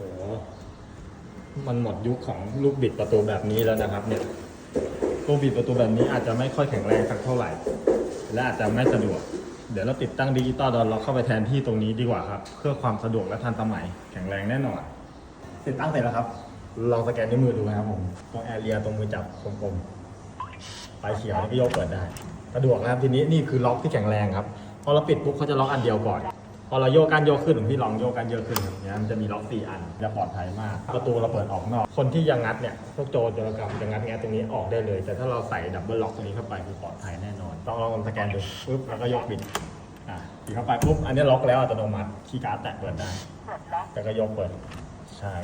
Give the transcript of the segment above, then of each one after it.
โหมันหมดยุคของลูกบิดประตูแบบนี้แล้วนะครับ เนี่ยลูกบิดประตูแบบนี้อาจจะไม่ค่อยแข็งแรงสักเท่าไหร่ และอาจจะไม่สะดวก เดี๋ยวเราติดตั้งดิจิตอลดอลล็อกเข้าไปแทนที่ตรงนี้ดีกว่าครับ เพื่อความสะดวกและทันสมัยแข็งแรงแน่นอน ติดตั้งเสร็จแล้วครับ ลองสแกนนิ้วมือดูนะครับผมตรงแอเรียตรงมือจับกลมๆไฟเขียวนี่ก็ยกเปิดได้ สะดวกนะครับทีนี้นี่คือล็อกที่แข็งแรงครับพอเราปิดปุ๊บเขาจะล็อกอันเดียวก่อน พอเราโยกกันโยกขึ้นหรือพี่ลองโยกกันโยกขึ้นครับเนี่ยมันจะมีล็อกสี่อันจะปลอดภัยมาก ประตูเราเปิดออกนอก คนที่ยังงัดเนี่ยพวกโจรโจรกรรมจะงัดแงะตรงนี้ออกได้เลย แต่ถ้าเราใส่ดับเบิลล็อกตรงนี้เข้าไปคือปลอดภัยแน่นอนต้องลองสแกนดูปุ๊บแล้วก็ยกปิดอะปิดเข้าไปปุ๊บอันนี้ล็อกแล้วอัตโนมัติคีย์การ์ดแตะเปิดได้แต่ก็ยกเปิดใช่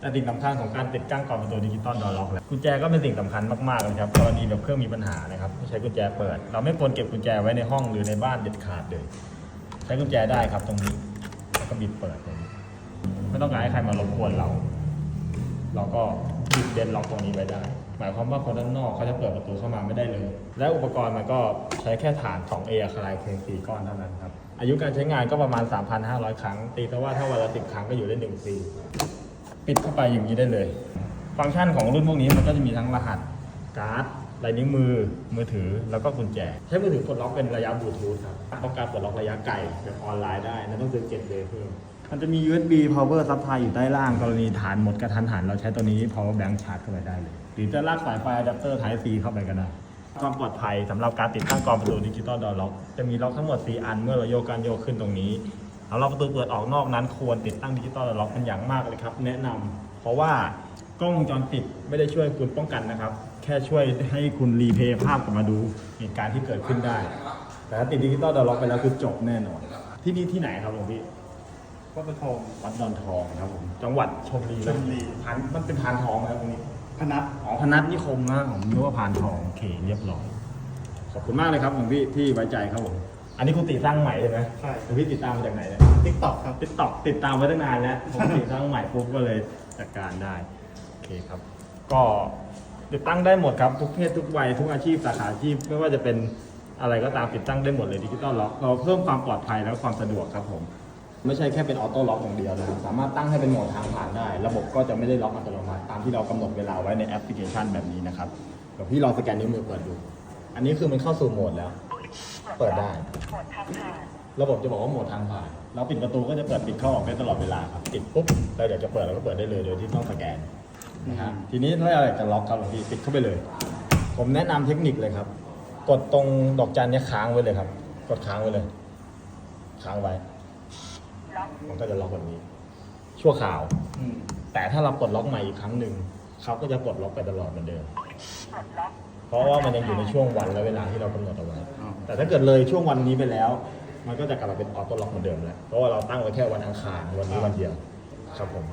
แต่สิ่งสำคัญของการติดตั้งกรอบประตูดิจิตอลดอล็อกแล้วกุญแจก็เป็นสิ่งสำคัญมากๆเลยครับกรณีแบบเครื่องมีปัญหานะครับใช้กุญแจเปิด เราไม่ควรเก็บกุญแจไว้ในห้องหรือในบ้านเด็ดขาดเลย ใช้กุญแจได้ครับตรงนี้ แล้วก็บิดเปิดตรงนี้ไม่ต้องการให้ใครมารบกวนเรา เราก็บิดเดนล็อกตรงนี้ไว้ได้ หมายความว่าคนด้านนอกเขาจะเปิดประตูเข้ามาไม่ได้เลย และอุปกรณ์มันก็ใช้แค่ฐาน 2 A อะคาไลเพลง4ก้อนเท่านั้นครับ อายุการใช้งานก็ประมาณ 3,500 ครั้ง ตีซะว่าถ้าวันละ 10 ครั้งก็อยู่ได้1ปีปิดเข้าไปอย่างนี้ได้เลย ฟังก์ชันของรุ่นพวกนี้มันก็จะมีทั้งรหัสการ์ด ลายนิ้วมือมือถือแล้วก็กุญแจ ใช้มือถือกดล็อกเป็นระยะบลูทูธครับต้องการปลดล็อกระยะไกลแบบออนไลน์ได้นั่นต้องซื้อเก็ตเบย์เพิ่มมันจะมี USB power supply อยู่ใต้ล่างกรณีฐานหมดกระทันหัน เราใช้ตัวนี้ power bank ชาร์จเข้าไปได้เลย หรือจะลากสายไฟอะแดปเตอร์ Type C เข้าไปก็ได้ความปลอดภัยสำหรับการติดตั้งกรองประตูดิจิตอลดอล็อกจะมีล็อกทั้งหมด 4 อันเมื่อเราโยกการโยกขึ้นตรงนี้แล้วเราประตูเปิดออกนอกนั้นควรติดตั้งดิจิตอลดอล็อกเป็นอย่างมากเลยครับ แนะนำเพราะว่ากล้องวงจรปิดไม่ได้ช่วยคุณป้องกันนะครับ แค่ช่วยให้คุณรีเพย์ภาพกลับมาดูเหตุการณ์ที่เกิดขึ้นได้ แต่ถ้าติดดิจิตอลดอล็อกไปแล้วคือจบแน่นอน ที่นี่ที่ไหนครับหลวงพี่วัดประทองวัดดอนทองครับผมจังหวัดชลบุรีชลบุรีพานมันเป็นพานทองนะครับตรงนี้พนัสอ๋อพนัสนิคมนะผมนึกว่าพานทองโอเคเรียบร้อยขอบคุณมากเลยครับหลวงพี่ที่ไว้ใจครับผมอันนี้คุณติดตั้งใหม่ใช่ไหมใช่หลวงพี่ติดตามมาจากไหนเนี่ยติ๊กต็อกครับติดต่อติดตามไว้ตั้งนานแล้วผมติดตั้งใหม่ปุ๊บก็เลยจัดการได้โอเคครับ ก็ ติดตั้งได้หมดครับทุกเพศทุกวัยทุกอาชีพสาขาอาชีพไม่ว่าจะเป็นอะไรก็ตามติดตั้งได้หมดเลยดิจิตอลล็อกเราเพิ่มความปลอดภัยและความสะดวกครับผม ไม่ใช่แค่เป็นออโต้ล็อกอย่างเดียวนะครับสามารถตั้งให้เป็นโหมดทางผ่านได้ ระบบก็จะไม่ได้ล็อกอัตโนมัติตามที่เรากำหนดเวลาไว้ในแอปพลิเคชันแบบนี้นะครับเดี๋ยวพี่ลองสแกนนิ้วมือเปิดดู อันนี้คือมันเข้าสู่โหมดแล้ว เปิดได้ ระบบจะบอกว่าโหมดทางผ่านเราปิดประตูก็จะเปิดปิดเข้าออกได้ตลอดเวลาครับปิดปุ๊บแล้วเดี๋ยวจะเปิดเราก็เปิดได้เลยโดยที่ไม่ต้องสแกน นะฮะทีนี้ถ้าอะไรจะล็อกครับหลวงพี่ปิดเข้าไปเลย ผมแนะนำเทคนิคเลยครับ กดตรงดอกจันเนี้ยค้างไว้เลยครับ กดค้างไว้เลย ค้างไว้ มันก็จะล็อกแบบนี้ ชั่วคราว อืมแต่ถ้าเราปลดล็อกใหม่อีกครั้งหนึ่งเขาก็จะปลดล็อกไปตลอดเหมือนเดิม เพราะว่ามันยังอยู่ในช่วงวันและเวลาที่เรากำหนดเอาไว้ อ๋อแต่ถ้าเกิดเลยช่วงวันนี้ไปแล้ว มันก็จะกลับมาเป็นออโต้ล็อกเหมือนเดิมแล้วเพราะว่าเราตั้งไว้แค่วันอังคารวันนี้วันเดียวครับผม